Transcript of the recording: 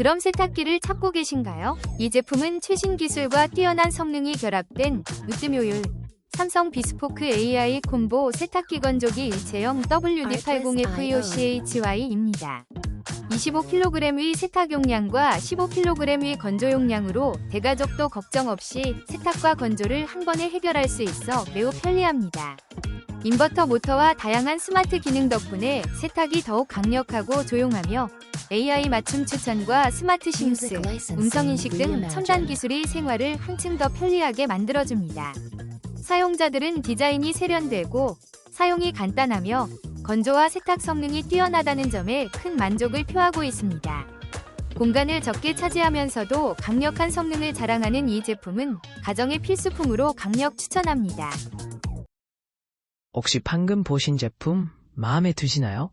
드럼 세탁기를 찾고 계신가요? 이 제품은 최신 기술과 뛰어난 성능이 결합된 으뜸효율 삼성 비스포크 AI 콤보 세탁기 건조기 일체형 WD80FEOCHY입니다. 25kg의 세탁 용량과 15kg의 건조 용량으로 대가족도 걱정 없이 세탁과 건조를 한 번에 해결할 수 있어 매우 편리합니다. 인버터 모터와 다양한 스마트 기능 덕분에 세탁이 더욱 강력하고 조용하며 AI 맞춤 추천과 스마트 싱스, 음성인식 등 첨단 기술이 생활을 한층 더 편리하게 만들어줍니다. 사용자들은 디자인이 세련되고 사용이 간단하며 건조와 세탁 성능이 뛰어나다는 점에 큰 만족을 표하고 있습니다. 공간을 적게 차지하면서도 강력한 성능을 자랑하는 이 제품은 가정의 필수품으로 강력 추천합니다. 혹시 방금 보신 제품 마음에 드시나요?